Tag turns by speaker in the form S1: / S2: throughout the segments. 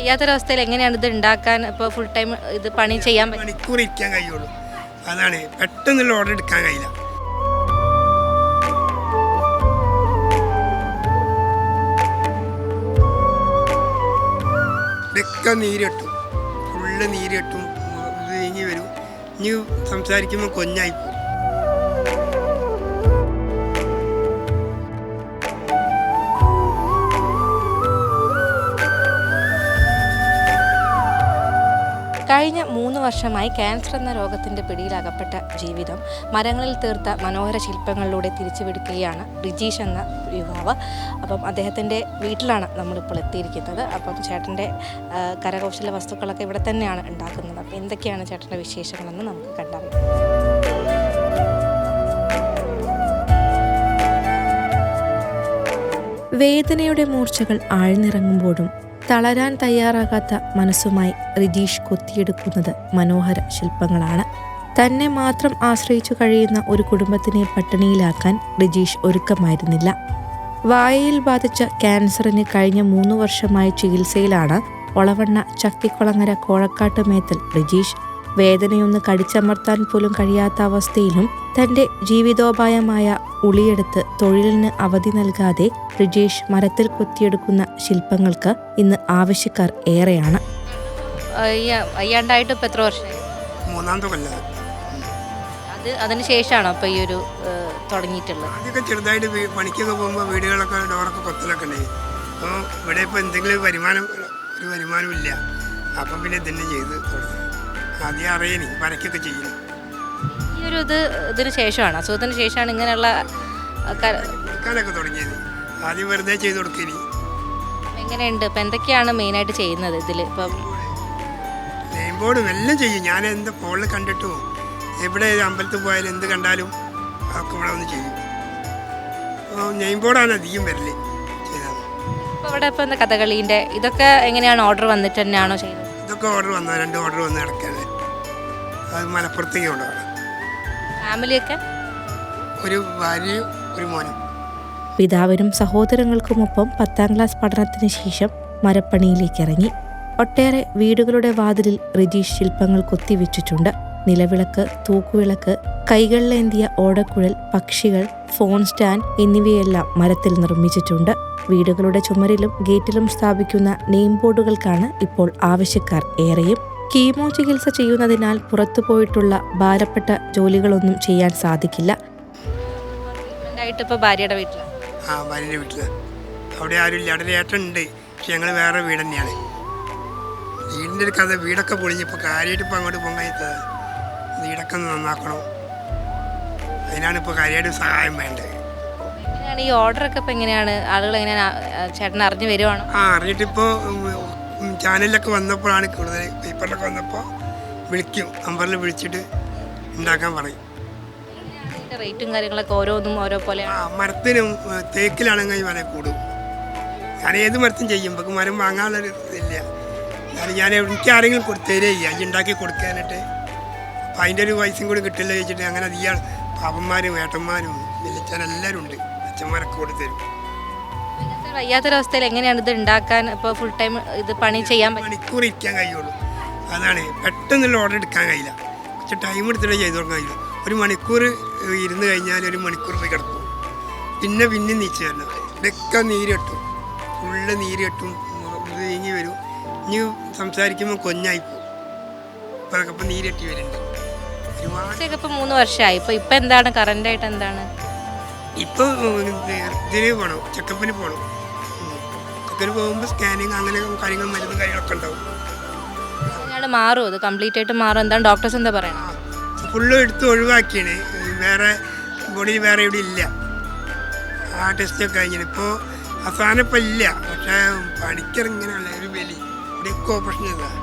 S1: വയ്യാത്തൊരവസ്ഥയിൽ എങ്ങനെയാണ് ഇത് ഉണ്ടാക്കാൻ ഇപ്പോൾ ഫുൾ ടൈം ഇത് പണി ചെയ്യാൻ പറ്റും
S2: മണിക്കൂർ ഇരിക്കാൻ കഴിയുള്ളൂ അതാണ് പെട്ടെന്നുള്ള ഓർഡർ എടുക്കാൻ കഴിയില്ല ഇതൊക്കെ നീരിട്ടും ഫുള്ള് നീരിട്ടും ഇത് ഇങ്ങി വരും ഇനി സംസാരിക്കുമ്പോൾ കൊഞ്ഞായി
S1: കഴിഞ്ഞ മൂന്ന് വർഷമായി ക്യാൻസർ എന്ന രോഗത്തിന്റെ പിടിയിലകപ്പെട്ട ജീവിതം മരങ്ങളിൽ തീർത്ത മനോഹര ശില്പങ്ങളിലൂടെ തിരിച്ചുപിടിക്കുകയാണ് റിജീഷ് എന്ന യുവാവ്. അപ്പം അദ്ദേഹത്തിന്റെ വീട്ടിലാണ് നമ്മളിപ്പോൾ എത്തിയിരിക്കുന്നത്. അപ്പം ചേട്ടന്റെ കരകൗശല വസ്തുക്കളൊക്കെ ഇവിടെ തന്നെയാണ് ഉണ്ടാക്കുന്നത്. അപ്പം എന്തൊക്കെയാണ് ചേട്ടന്റെ വിശേഷങ്ങളെന്ന് നമുക്ക് കണ്ടറിയാം. വേദനയുടെ മൂർച്ചകൾ ആഴ്ന്നിറങ്ങുമ്പോഴും തളരാൻ തയ്യാറാകാത്ത മനസ്സുമായി റിജീഷ് കൊത്തിയെടുക്കുന്നത് മനോഹര ശില്പങ്ങളാണ്. തന്നെ മാത്രം ആശ്രയിച്ചു കഴിയുന്ന ഒരു കുടുംബത്തിനെ പട്ടിണിയിലാക്കാൻ റിജീഷ് ഒരുക്കമായിരുന്നില്ല. വായയിൽ ബാധിച്ച ക്യാൻസറിന് കഴിഞ്ഞ മൂന്ന് വർഷമായി ചികിത്സയിലാണ് ഒളവണ്ണ ചക്കിക്കുളങ്ങര കോഴക്കാട്ട് മേത്തൽ റിജീഷ് വേദനയൊന്ന് കടിച്ചമർത്താൻ പോലും കഴിയാത്ത അവസ്ഥയിലും തന്റെ ജീവിതോപായമായ ഉളിയെടുത്ത് തൊഴിലിന് അവധി നൽകാതെ ബ്രിജേഷ് മരത്തിൽ കൊത്തിയെടുക്കുന്ന ശില്പങ്ങൾക്ക് ഇന്ന് ആവശ്യക്കാർ ഏറെയാണ്. അയ്യാണ്ടായിട്ട് ഇപ്പം എത്ര വർഷമായി
S2: മൂന്നാമത്തെ കൊല്ലം.
S1: അത് അതിന് ശേഷമാണോ ഇപ്പം ഈ ഒരു തുടങ്ങിയിട്ടുള്ളത്?
S2: ആദ്യമൊക്കെ ചെറുതായിട്ട് പണിക്കൊക്കെ പോകുമ്പോൾ വീടുകളൊക്കെ ഡോറൊക്കെ കൊത്തലൊക്കെ ഉണ്ടായി. അപ്പോൾ ഇവിടെ ഇപ്പോൾ എന്തെങ്കിലും ഒരു വരുമാനം അപ്പം പിന്നെ ഇതന്നെ ചെയ്ത് തുടങ്ങി ആദ്യം അറിയണി വരയ്ക്കൊക്കെ ചെയ്യണം
S1: ഈ ഒരു ഇത് ഇതിന് ശേഷമാണ് അസുഖത്തിന് ശേഷമാണ് ഇങ്ങനെയുള്ള ആ, ക-
S2: കൊടുക്കാനൊക്കെ തുടങ്ങിയത്. ആദ്യം വെറുതെ ചെയ്ത് കൊടുക്കിനി.
S1: എങ്ങനെയുണ്ട്? ഇപ്പം എന്തൊക്കെയാണ് മെയിനായിട്ട് ചെയ്യുന്നത് ഇതിൽ ഇപ്പം
S2: നെയിം ബോർഡും എല്ലാം ചെയ്യും. ഞാൻ എന്ത് ഫോണിൽ കണ്ടിട്ടും എവിടെ അമ്പലത്തിൽ പോയാലും എന്ത് കണ്ടാലും അതൊക്കെ ഇവിടെ ഒന്ന് ചെയ്യും. നെയിം ബോർഡാണ് അധികം വരൽ
S1: ഇപ്പോൾ ഇവിടെ ഇപ്പം കഥകളീന്റെ ഇതൊക്കെ എങ്ങനെയാണ് ഓർഡർ വന്നിട്ട് തന്നെയാണോ ചെയ്യുന്നത്
S2: ഇതൊക്കെ ഓർഡർ വന്നു രണ്ട് ഓർഡർ വന്ന് കിടക്കാണ് അത് മലപ്പുറത്തേക്ക് കൊണ്ടുപോകണം.
S1: ഫാമിലിയൊക്കെ?
S2: ഒരു ഭാര്യയും ഒരു മോനും.
S1: പിതാവിനും സഹോദരങ്ങൾക്കുമൊപ്പം പത്താം ക്ലാസ് പഠനത്തിന് ശേഷം മരപ്പണിയിലേക്ക് ഇറങ്ങി. ഒട്ടേറെ വീടുകളുടെ വാതിലിൽ റിജീഷ് ശില്പങ്ങൾ കൊത്തിവെച്ചിട്ടുണ്ട്. നിലവിളക്ക് തൂക്കുവിളക്ക് കൈകളിലേന്തിയ ഓടക്കുഴൽ പക്ഷികൾ ഫോൺ സ്റ്റാൻഡ് എന്നിവയെല്ലാം മരത്തിൽ നിർമ്മിച്ചിട്ടുണ്ട്. വീടുകളുടെ ചുമരിലും ഗേറ്റിലും സ്ഥാപിക്കുന്ന നെയിം ബോർഡുകൾക്കാണ് ഇപ്പോൾ ആവശ്യക്കാർ ഏറെയും. കീമോ ചികിത്സ ചെയ്യുന്നതിനാൽ പുറത്തു പോയിട്ടുള്ള ഭാരപ്പെട്ട ജോലികളൊന്നും ചെയ്യാൻ സാധിക്കില്ല. ഭാര്യയുടെ വീട്ടിൽ
S2: ആ വീട്ടിൽ അവിടെ ആരുമില്ല. അവിടെ ഉണ്ട് പക്ഷെ ഞങ്ങൾ വേറെ വീട് തന്നെയാണ് വീടിന്റെ ഒരു കഥ വീടൊക്കെ പൊളിഞ്ഞപ്പോൾ കാര്യമായിട്ട് ഇപ്പം അങ്ങോട്ട് പോകാൻ കഴിയാത്തത്. വീടൊക്കെ നന്നാക്കണം. അതിനാണ് ഇപ്പോൾ കാര്യമായിട്ട് സഹായം വേണ്ടത്.
S1: എങ്ങനെയാണ് ഈ ഓർഡർ ഒക്കെ ഇപ്പൊ എങ്ങനെയാണ്? ആളുകൾ എങ്ങനെയാണ് ചേട്ടൻ അറിഞ്ഞു വരുവാണോ?
S2: ആ അറിഞ്ഞിട്ടിപ്പോൾ ചാനലിലൊക്കെ വന്നപ്പോഴാണ് കൂടുതൽ പേപ്പറിലൊക്കെ വന്നപ്പോൾ വിളിക്കും. നമ്പറിൽ വിളിച്ചിട്ട് ഉണ്ടാക്കാൻ പറയും.
S1: റേറ്റും കാര്യങ്ങളൊക്കെ ഓരോന്നും ഓരോ പോലെ
S2: ആ മരത്തിനും തേക്കിലാണെങ്കിൽ വില കൂടും. ഞാൻ ഏത് മരത്തും ചെയ്യും. നമുക്ക് മരം വാങ്ങാനുള്ളൊരു ഇതില്ല. ഞാൻ എനിക്ക് ആരെങ്കിലും കൊടുത്തേരേ ചെയ്യാം ഉണ്ടാക്കി കൊടുക്കാനായിട്ട് അപ്പം അതിന്റെ ഒരു പൈസയും കൂടി കിട്ടില്ല ചോദിച്ചിട്ട് അങ്ങനെ അധികം പാപ്പന്മാരും ഏട്ടന്മാരും എല്ലാവരും ഉണ്ട്. അച്ഛന്മാരൊക്കെ കൊടുത്തരും
S1: വയ്യാത്തൊരവസ്ഥയിൽ എങ്ങനെയാണ് ഇത് ഉണ്ടാക്കാൻ? ഇപ്പോൾ ഫുൾ ടൈം ഇത് പണി ചെയ്യാൻ
S2: മണിക്കൂർ ഇരിക്കാൻ കഴിയുള്ളൂ. അതാണ്. പെട്ടെന്നുള്ള ഓർഡർ എടുക്കാൻ കഴിയില്ല. കുറച്ച് ടൈം എടുത്തിട്ട് ചെയ്തു കൊടുക്കാൻ കഴിയുള്ളൂ. ഒരു മണിക്കൂർ ഇരുന്ന് കഴിഞ്ഞാൽ ഒരു മണിക്കൂർ പോയി കിടക്കും. പിന്നെ പിന്നെ നീച്ച് വരണം. ഇതൊക്കെ നീര് കെട്ടും. ഫുള്ള് നീര് കെട്ടും. നീങ്ങി വരും. ഇനി സംസാരിക്കുമ്പോൾ കൊഞ്ഞായി പോകും. ഇപ്പം അതൊക്കെ ഇപ്പം നീര് കെട്ടി വരുന്നുണ്ട് ഒരുപാട്
S1: ഇപ്പൊ മൂന്ന് വർഷമായി. ഇപ്പൊ ഇപ്പൊ എന്താണ്? കറന്റ് ആയിട്ട് എന്താണ്?
S2: ഇപ്പൊ ഇതിന് ചെക്കപ്പിന് പോകണം ചെക്കപ്പിന് പോകുമ്പോൾ സ്കാനിങ് അങ്ങനെ കാര്യങ്ങൾ മരുന്ന് കാര്യങ്ങളൊക്കെ ഉണ്ടാവും.
S1: ഇത് കംപ്ലീറ്റ് ആയിട്ട് മാറും. എന്താണ്? ഡോക്ടേഴ്സ് എന്താ പറയുന്നത്
S2: ഫുള്ള് എടുത്ത് ഒഴിവാക്കിയാണ്. വേറെ ബോഡിയിൽ വേറെ ഇവിടെ ഇല്ല. ആ ടെസ്റ്റൊക്കെ കഴിഞ്ഞിട്ട് ഇപ്പോൾ അവസാനം ഇപ്പം ഇല്ല. പക്ഷേ പണിക്കിറങ്ങാനുള്ള ഒരു വലി ഇവിടെയൊക്കെ ഓപ്പറേഷൻ ചെയ്തതാണ്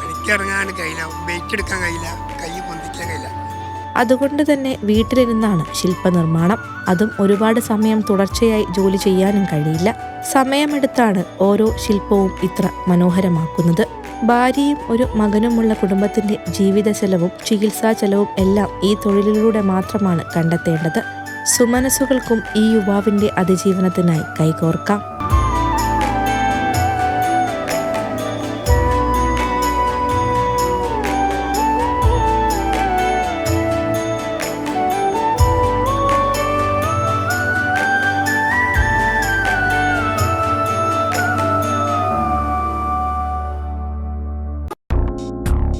S2: പണിക്കിറങ്ങാൻ കഴിയില്ല. വെയിറ്റ് എടുക്കാൻ കഴിയില്ല. കൈ
S1: അതുകൊണ്ട് തന്നെ വീട്ടിലിരുന്നാണ് ശില്പനിർമ്മാണം. അതും ഒരുപാട് സമയം തുടർച്ചയായി ജോലി ചെയ്യാനും കഴിയില്ല. സമയമെടുത്താണ് ഓരോ ശില്പവും ഇത്ര മനോഹരമാക്കുന്നത്. ഭാര്യയും ഒരു മകനുമുള്ള കുടുംബത്തിന്റെ ജീവിത ചെലവും ചികിത്സാ ചെലവും എല്ലാം ഈ തൊഴിലിലൂടെ മാത്രമാണ് കണ്ടെത്തേണ്ടത്. സുമനസുകൾക്കും ഈ യുവാവിന്റെ അതിജീവനത്തിനായി കൈകോർക്കാം.